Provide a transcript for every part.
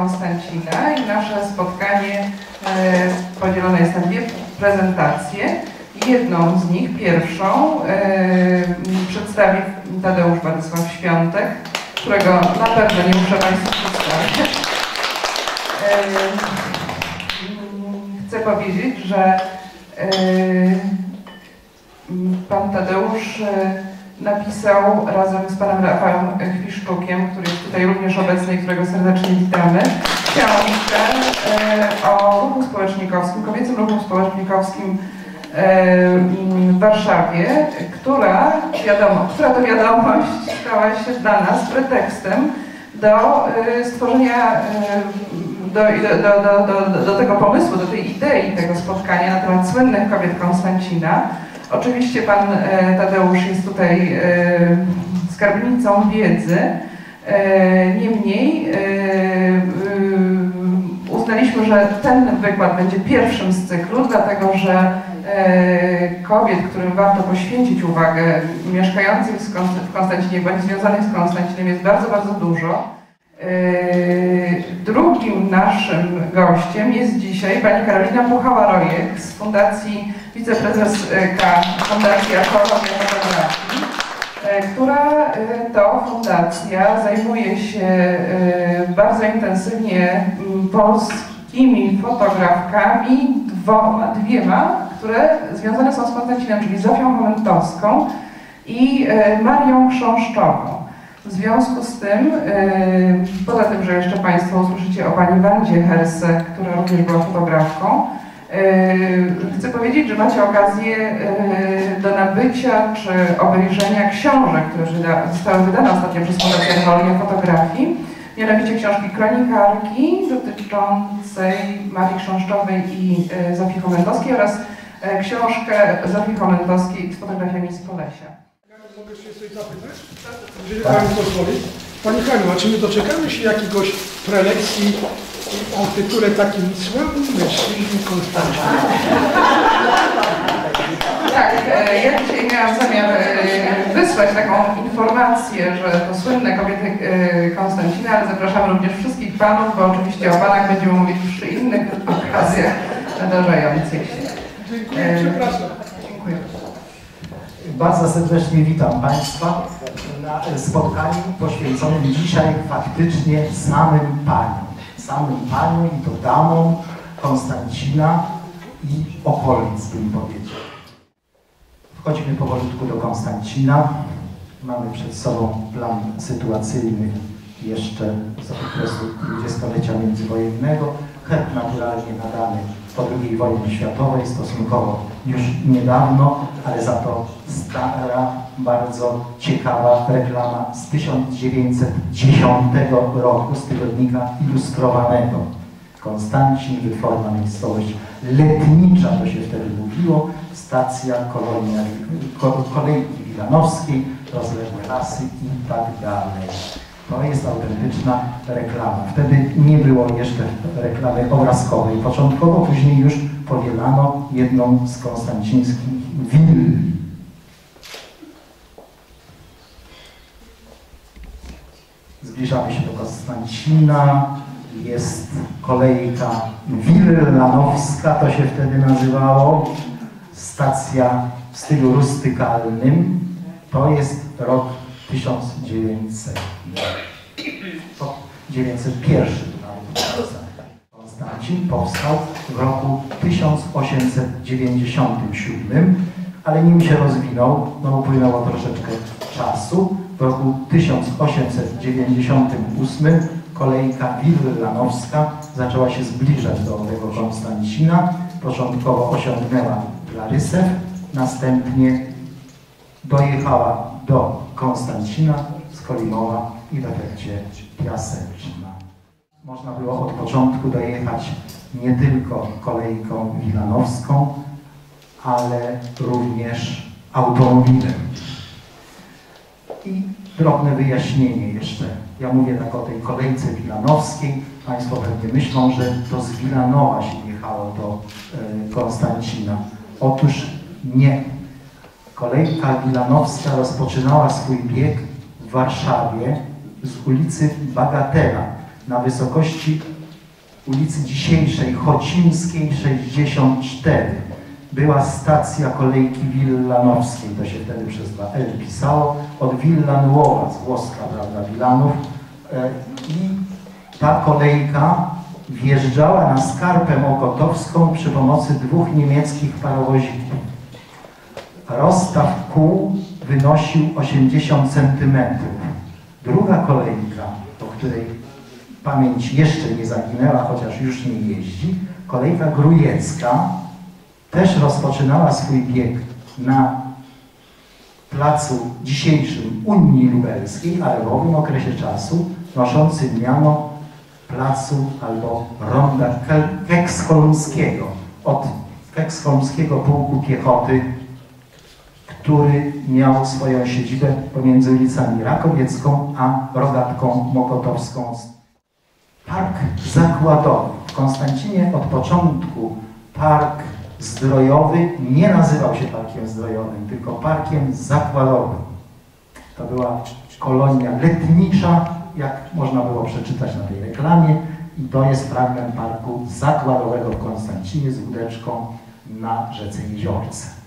Konstancina i nasze spotkanie e, podzielone jest na dwie prezentacje. Jedną z nich, pierwszą, e, przedstawi Tadeusz Władysław Świątek, którego na pewno nie muszę Państwu przedstawiać. E, chcę powiedzieć, że pan Tadeusz napisał razem z panem Rafałem Chwiszczukiem, który jest tutaj również obecny i którego serdecznie witamy, książkę e, o ruchu społecznikowskim, kobiecym ruchu społecznikowskim w Warszawie, która, wiadomo, która to wiadomość stała się dla nas pretekstem do stworzenia do, do, do, do, tego pomysłu, do tej idei tego spotkania na temat słynnych kobiet Konstancina. Oczywiście pan e, Tadeusz jest tutaj e, skarbnicą wiedzy. E, niemniej uznaliśmy, że ten wykład będzie pierwszym z cyklu, dlatego że kobiet, którym warto poświęcić uwagę, mieszkających w Konstancinie bądź związanych z Konstancinem jest bardzo, bardzo dużo. Drugim naszym gościem jest dzisiaj pani Karolina Puchała-Rojek z Fundacji Wiceprezeska Fundacji Archeologia Fotografii, yy, która yy, to fundacja zajmuje się bardzo intensywnie mm, polskimi fotografkami, dwoma, dwiema, które związane są z Konstancinem, czyli Zofią Chomentowską i Marią Chrząszczową. W związku z tym, poza tym, że jeszcze Państwo usłyszycie o Pani Wandzie Herse, która również była fotografką, chcę powiedzieć, że macie okazję y, do nabycia czy obejrzenia książek, które zostały wydane ostatnio przez Fundację Archeologia Fotografii, mianowicie książki kronikarki dotyczącej Marii Chrząszczowej i Zofii Chomentowskiej oraz książkę Zofii Chomentowskiej z fotografiami z Polesia. Mogę się coś zapytać? Jeżeli Pani pozwoli. Pani Haniu, a czy my doczekamy się jakiegoś prelekcji o tytule takim słabym mężczyźnie Konstancie? Tak, e, ja dzisiaj miałam zamiar e, wysłać taką informację, że to słynne kobiety e, Konstancina, ale zapraszamy również wszystkich panów, bo oczywiście o panach będziemy mówić przy innych okazjach nadarzających się. Dziękuję, przepraszam. Dziękuję. Bardzo serdecznie witam Państwa na spotkaniu poświęconym dzisiaj faktycznie samym Paniom. Samym Paniom i to damom Konstancina i okolic, bym powiedział. Wchodzimy powolutku do Konstancina. Mamy przed sobą plan sytuacyjny jeszcze z okresu dwudziestolecia międzywojennego. Herb naturalnie nadany po II wojnie światowej, stosunkowo już niedawno, ale za to stara, bardzo ciekawa reklama z 1910 roku z tygodnika ilustrowanego. Konstancin, wytworna miejscowość letnicza, to się wtedy mówiło, stacja kolejki wilanowskiej, rozleżne lasy i tak dalej. To jest autentyczna reklama. Wtedy nie było jeszcze reklamy obrazkowej. Początkowo, później już powielano jedną z konstancińskich will. Zbliżamy się do Konstancina. Jest kolejka Willanowska, to się wtedy nazywało. Stacja w stylu rustykalnym. To jest rok 1900. To 901 Konstancin powstał w roku 1897, ale nim się rozwinął, no upłynęło troszeczkę czasu. W roku 1898 kolejka Willanowska zaczęła się zbliżać do tego Konstancina. Początkowo osiągnęła Klarysew, następnie dojechała do Konstancina, Skolimowa i w efekcie Piaseczna. Można było od początku dojechać nie tylko kolejką wilanowską, ale również automobilem. I drobne wyjaśnienie jeszcze. Ja mówię tak o tej kolejce wilanowskiej. Państwo pewnie myślą, że to z Wilanowa się jechało do e, Konstancina. Otóż nie. Kolejka wilanowska rozpoczynała swój bieg w Warszawie z ulicy Bagatela na wysokości ulicy dzisiejszej, Chocińskiej 64, była stacja kolejki Willanowskiej, to się wtedy przez dwa L pisało, od Villanuowa, z włoska, prawda, Willanów. E, I ta kolejka wjeżdżała na skarpę mokotowską przy pomocy dwóch niemieckich parowozików. Rozstaw kół wynosił 80 cm. Druga kolejka, o której pamięć jeszcze nie zaginęła, chociaż już nie jeździ, kolejka grujecka też rozpoczynała swój bieg na placu dzisiejszym Unii Lubelskiej, ale w owym okresie czasu noszącym miano placu albo ronda Ke- Keksholmskiego od Keksholmskiego Pułku Piechoty, który miał swoją siedzibę pomiędzy ulicami Rakowiecką a Rogatką Mokotowską. Park Zakładowy. W Konstancinie od początku park zdrojowy nie nazywał się parkiem zdrojowym, tylko parkiem zakładowym. To była kolonia letnicza, jak można było przeczytać na tej reklamie. I to jest fragment parku zakładowego w Konstancinie z łódeczką na rzece Jeziorce.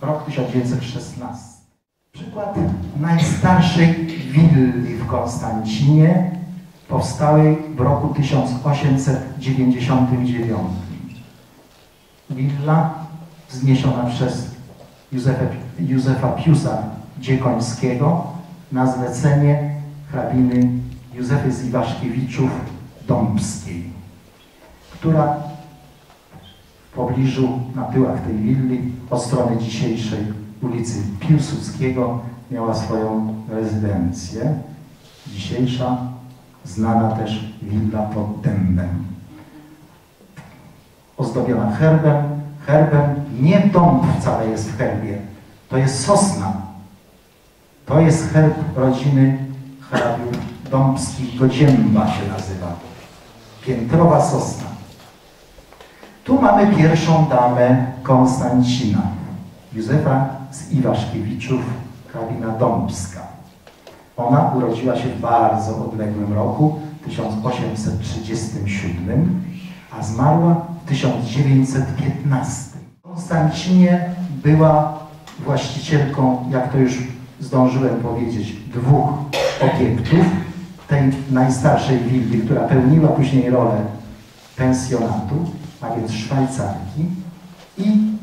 Rok 1916. Przykład najstarszej willi w Konstancinie powstałej w roku 1899. Willa wzniesiona przez Józefa, Józefa Piusa Dziekońskiego na zlecenie hrabiny Józefy z Iwaszkiewiczów Dąbskiej, która w pobliżu, na tyłach tej willi, od strony dzisiejszej ulicy Piłsudskiego miała swoją rezydencję. Dzisiejsza, znana też willa pod dębem. Ozdobiona herbem. Herbem nie dąb wcale jest w herbie, to jest sosna. To jest herb rodziny hrabiów dąbskich, Godzięba się nazywa. Piętrowa sosna. Tu mamy pierwszą damę Konstancina, Józefa z Iwaszkiewiczów, hrabina Dąbska. Ona urodziła się w bardzo odległym roku, 1837, a zmarła w 1915. W Konstancinie była właścicielką, jak to już zdążyłem powiedzieć, dwóch obiektów. Tej najstarszej willi, która pełniła później rolę pensjonatu, a więc Szwajcarki i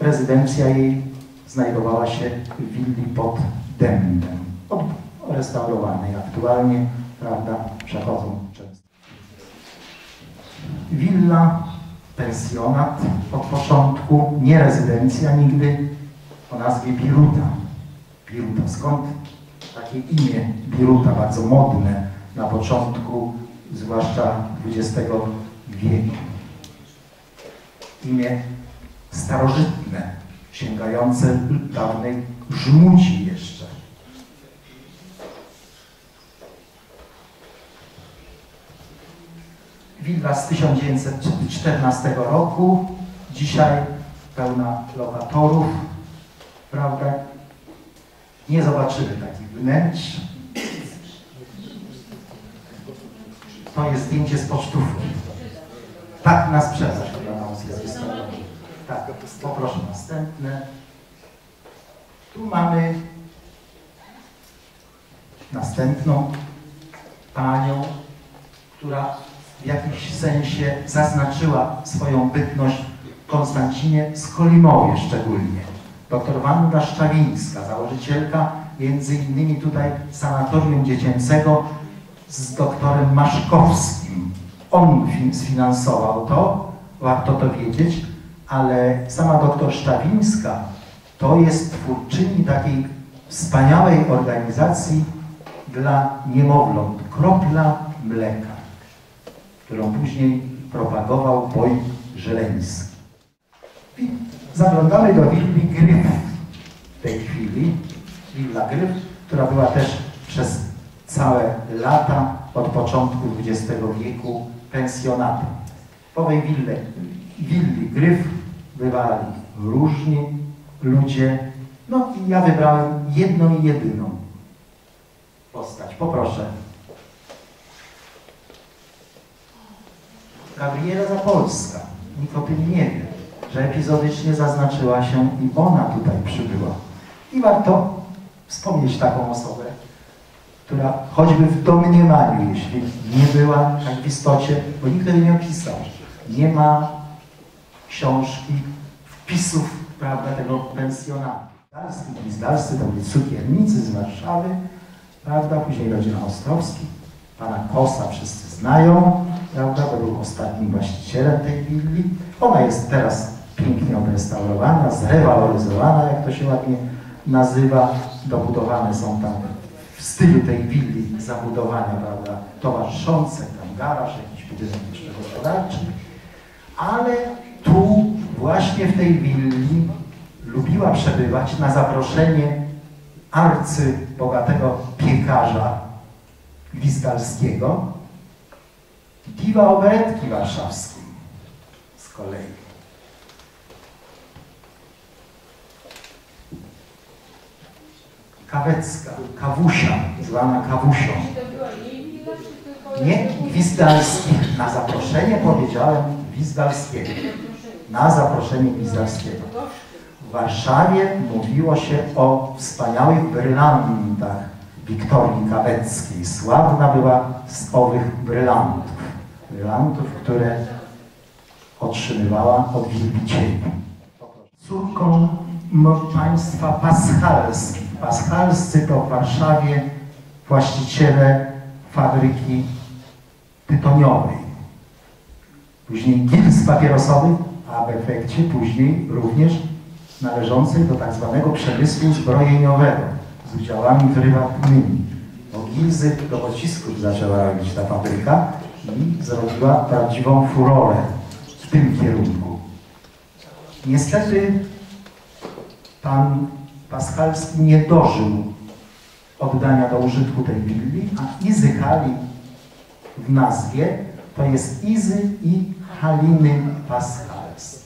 rezydencja jej znajdowała się w willi pod Dębem, restaurowanej aktualnie, prawda, przechodzą często. Willa, pensjonat od początku, nie rezydencja nigdy, o nazwie Biruta. Biruta, skąd takie imię Biruta, bardzo modne na początku, zwłaszcza XX wieku. Imię starożytne, sięgające dawnej żmudzi jeszcze. Willa z 1914 roku, dzisiaj pełna lokatorów, prawda? Nie zobaczymy takich wnętrz. To jest zdjęcie z pocztówki. Tak na sprzedaż na jest. Tak, poproszę następne. Tu mamy następną panią, która w jakimś sensie zaznaczyła swoją bytność w Konstancinie, z Kolimowie szczególnie. Doktor Wanda Szczawińska, założycielka między innymi tutaj sanatorium dziecięcego z doktorem Maszkowskim. On fin- sfinansował to, warto to wiedzieć, ale sama doktor Szczawińska to jest twórczyni takiej wspaniałej organizacji dla niemowląt, Kropla Mleka, którą później propagował Boj Żeleński. Zaglądamy do willi Gryf w tej chwili. Willa Gryf, która była też przez całe lata od początku XX wieku pensjonatem. Owej wille, willi Gryf bywali różni ludzie. No i ja wybrałem jedną i jedyną postać. Poproszę. Gabriela Zapolska, nikt o tym nie wie, że epizodycznie zaznaczyła się i ona tutaj przybyła. I warto wspomnieć taką osobę, która choćby w domniemaniu, jeśli nie była tak w istocie, bo nikt tego nie opisał, nie ma książki, wpisów, prawda, tego pensjonatu. Gwizdalski, Gwizdalscy to byli cukiernicy z Warszawy, prawda, później rodzina Ostrowski, pana Kosa wszyscy znają, prawda, to był ostatnim właścicielem tej willi. Ona jest teraz pięknie odrestaurowana, zrewaloryzowana, jak to się ładnie nazywa. Dobudowane są tam w stylu tej willi zabudowania, prawda, towarzyszące, tam garaż, jakiś budynek jeszcze gospodarczy. Ale tu, właśnie w tej willi, lubiła przebywać na zaproszenie arcybogatego piekarza Gwizdalskiego, diwa operetki warszawskiej z kolei. Kawecka, Kawusia, zwana Kawusią. Nie Gwizdalski, na zaproszenie powiedziałem Gwizdalskiego. Na zaproszenie Gwizdalskiego. W Warszawie mówiło się o wspaniałych brylantach Wiktorii Kaweckiej. Sławna była z owych brylantów. Brylantów, które otrzymywała od wielbicieli. Córką państwa paschalskich. Paschalscy to w Warszawie właściciele fabryki tytoniowej. Później gils papierosowych, a w efekcie później również należącej do tak zwanego przemysłu zbrojeniowego z udziałami prywatnymi. Bo gilzy do pocisków zaczęła robić ta fabryka i zrobiła prawdziwą furorę w tym kierunku. Niestety pan Paschalski nie dożył oddania do użytku tej willi, a Izy Hali w nazwie to jest Izy i Haliny Paschals.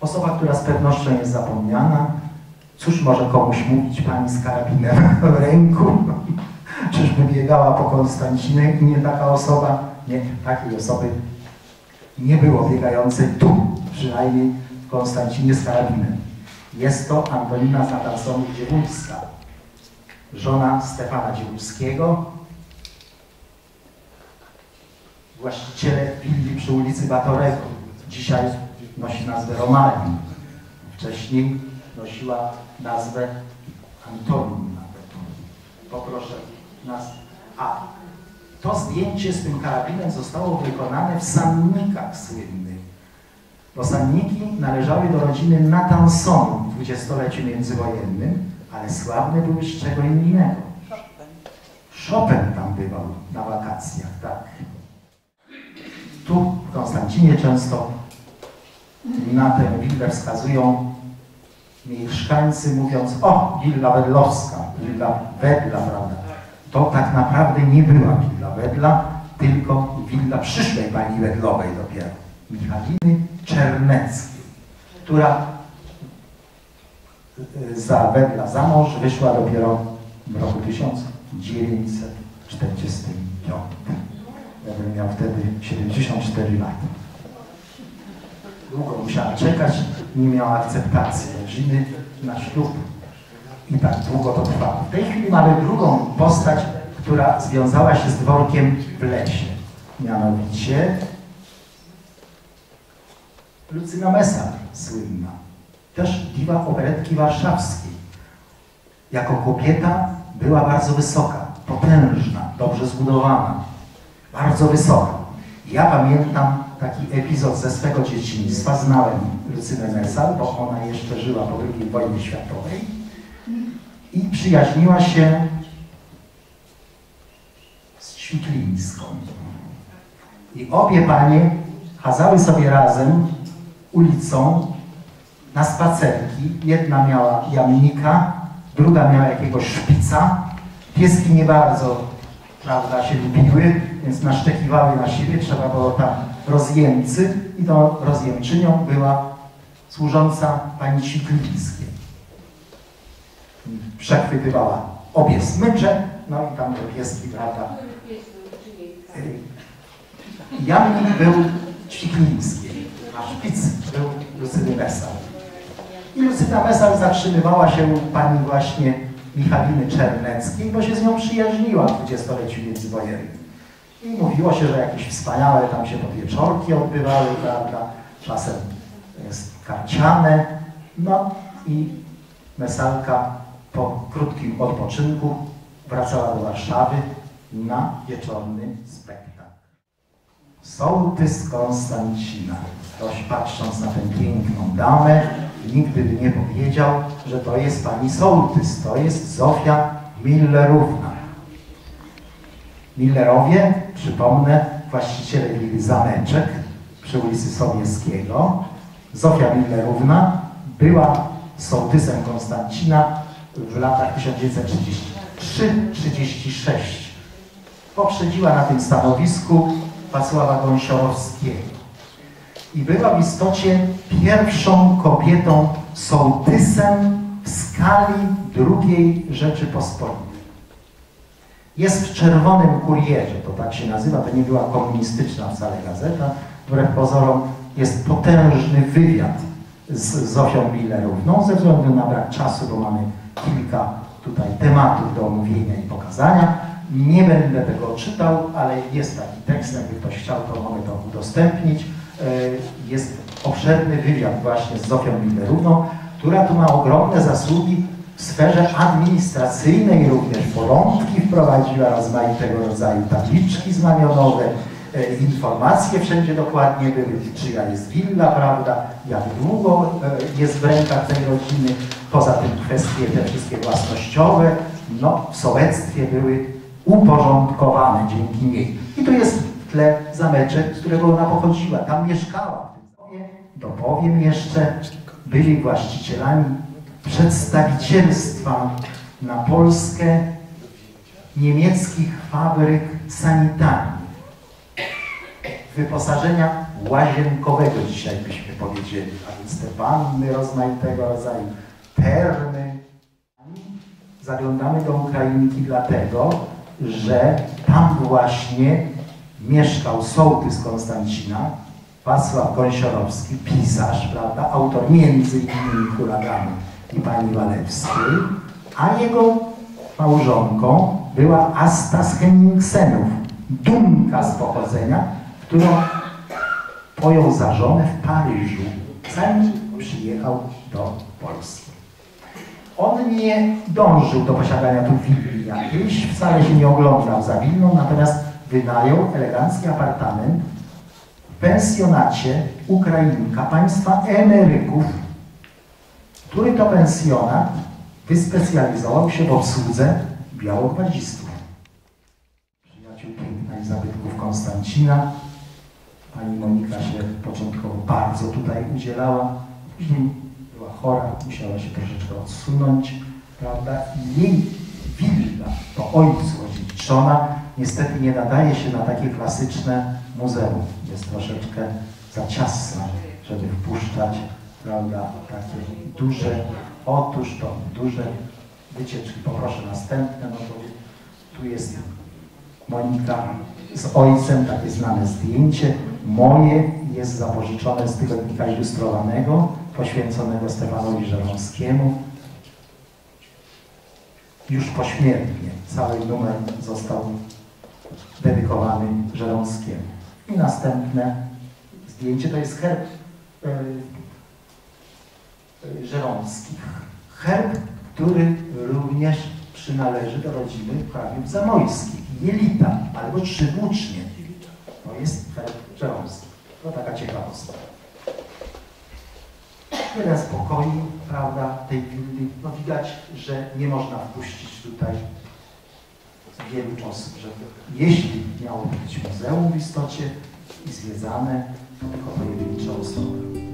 Osoba, która z pewnością jest zapomniana. Cóż może komuś mówić pani z karabinem w ręku? Czyżby biegała po Konstancinie i nie taka osoba? Nie, takiej osoby nie było biegającej tu, przynajmniej w Konstancinie z karabinem. Jest to Antonina z Natansonów Dziewulska, żona Stefana Dziewulskiego, właściciele willi przy ulicy Batorego. Dzisiaj nosi nazwę Romalin. Wcześniej nosiła nazwę Antonin nawet. Poproszę nas. A to zdjęcie z tym karabinem zostało wykonane w Sannikach słynnych. Bo Sanniki należały do rodziny Natansonów w dwudziestoleciu międzywojennym, ale sławne były z czego innego. Chopin tam bywał na wakacjach, tak. Tu w Konstancinie często na tę willę wskazują mieszkańcy mówiąc o, willa wedlowska, willa wedla, prawda. To tak naprawdę nie była willa wedla, tylko willa przyszłej pani wedlowej dopiero, Michaliny Czerneckiej, która y, za wedla za mąż wyszła dopiero w roku 1945. Ja bym miał wtedy 74 lata. Długo musiała czekać, nie miała akceptacji rodziny na ślub i tak długo to trwało. W tej chwili mamy drugą postać, która związała się z dworkiem w lesie. Mianowicie Lucyna Mesar, słynna. Też diwa operetki warszawskiej. Jako kobieta była bardzo wysoka, potężna, dobrze zbudowana. Bardzo wysoka. Ja pamiętam taki epizod ze swego dzieciństwa. Znałem Lucynę Mesal, bo ona jeszcze żyła po II wojnie światowej i przyjaźniła się z Ćwiklińską. I obie panie chadzały sobie razem ulicą na spacerki. Jedna miała jamnika, druga miała jakiegoś szpica. Pieski nie bardzo prawda, się lubiły, więc naszczekiwały na siebie, trzeba było tam rozjemcy i tą rozjemczynią była służąca pani Ciklińskiej. Przechwytywała obie smycze, no i tam te pieski, prawda, Jamnik był Ćwikliński, a szpic był Lucyny Mesal. I Lucyna Mesal zatrzymywała się u pani właśnie Michaliny Czerneckiej, bo się z nią przyjaźniła w dwudziestoleciu międzywojennym. I mówiło się, że jakieś wspaniałe tam się to wieczorki odbywały, prawda? Czasem karciane. No i Mesalka po krótkim odpoczynku wracała do Warszawy na wieczorny spektakl. Sołtys Konstancina. Ktoś patrząc na tę piękną damę, nigdy by nie powiedział, że to jest pani sołtys, to jest Zofia Millerówna. Millerowie, przypomnę, właściciele Zameczek przy ulicy Sobieskiego. Zofia Millerówna była sołtysem Konstancina w latach 1933-36. Poprzedziła na tym stanowisku Wacława Gąsiorowskiego. I była w istocie pierwszą kobietą sołtysem w skali II Rzeczypospolitej. Jest w Czerwonym Kurierze, to tak się nazywa, to nie była komunistyczna wcale gazeta. Wbrew pozorom jest potężny wywiad z Zofią Millerówną, ze względu na brak czasu, bo mamy kilka tutaj tematów do omówienia i pokazania. Nie będę tego czytał, ale jest taki tekst, jakby ktoś chciał, to mogę to udostępnić. E, Jest obszerny wywiad właśnie z Zofią Millerówną, która tu ma ogromne zasługi w sferze administracyjnej, również porządki wprowadziła, rozmaitego rodzaju tabliczki znamionowe, e, informacje wszędzie dokładnie były, czyja jest willa, prawda, jak długo e, jest w rękach tej rodziny, poza tym kwestie te wszystkie własnościowe, no w sołectwie były uporządkowane dzięki niej. I tu jest w tle zameczek, z którego ona pochodziła, tam mieszkała. Dopowiem jeszcze, byli właścicielami przedstawicielstwa na Polskę niemieckich fabryk sanitarnych, wyposażenia łazienkowego dzisiaj byśmy powiedzieli, a więc te wanny rozmaitego rodzaju, termy. Zaglądamy do Ukrainki dlatego, że tam właśnie mieszkał sołtys Konstancina, Wacław Gąsiorowski, pisarz, prawda, autor między innymi Huraganu i pani Walewskiej, a jego małżonką była Asta z Henningsenów, dumka z pochodzenia, którą pojął za żonę w Paryżu, zanim przyjechał do Polski. On nie dążył do posiadania tu willi jakiejś, wcale się nie oglądał za willą, natomiast wynajął elegancki apartament w pensjonacie Ukrainka, państwa emeryków, który to pensjonat wyspecjalizował się w obsłudze białogwadzistów. Przyjaciół piękna zabytków Konstancina. Pani Monika się początkowo bardzo tutaj udzielała, później była chora, musiała się troszeczkę odsunąć, prawda? I jej willa, po ojcu odziedziczona, niestety nie nadaje się na takie klasyczne muzeum. Jest troszeczkę za ciasna, żeby wpuszczać, prawda, takie duże, otóż to duże wycieczki. Poproszę następne, no to tu jest Monika z ojcem, takie znane zdjęcie. Moje jest zapożyczone z tygodnika ilustrowanego, poświęconego Stefanowi Żeromskiemu. Już pośmiertnie cały numer został dedykowany Żeromskiemu. I następne zdjęcie to jest herb Żeromskich. Herb, który również przynależy do rodziny prawiów zamojskich. Jelita albo trzywłócznie. To jest herb Żeromski. To taka ciekawostka. Tyle spokoju, prawda, tej willi. No widać, że nie można wpuścić tutaj wielu osób, że jeśli miało być muzeum w istocie i zwiedzane, to tylko pojedyncze osoby.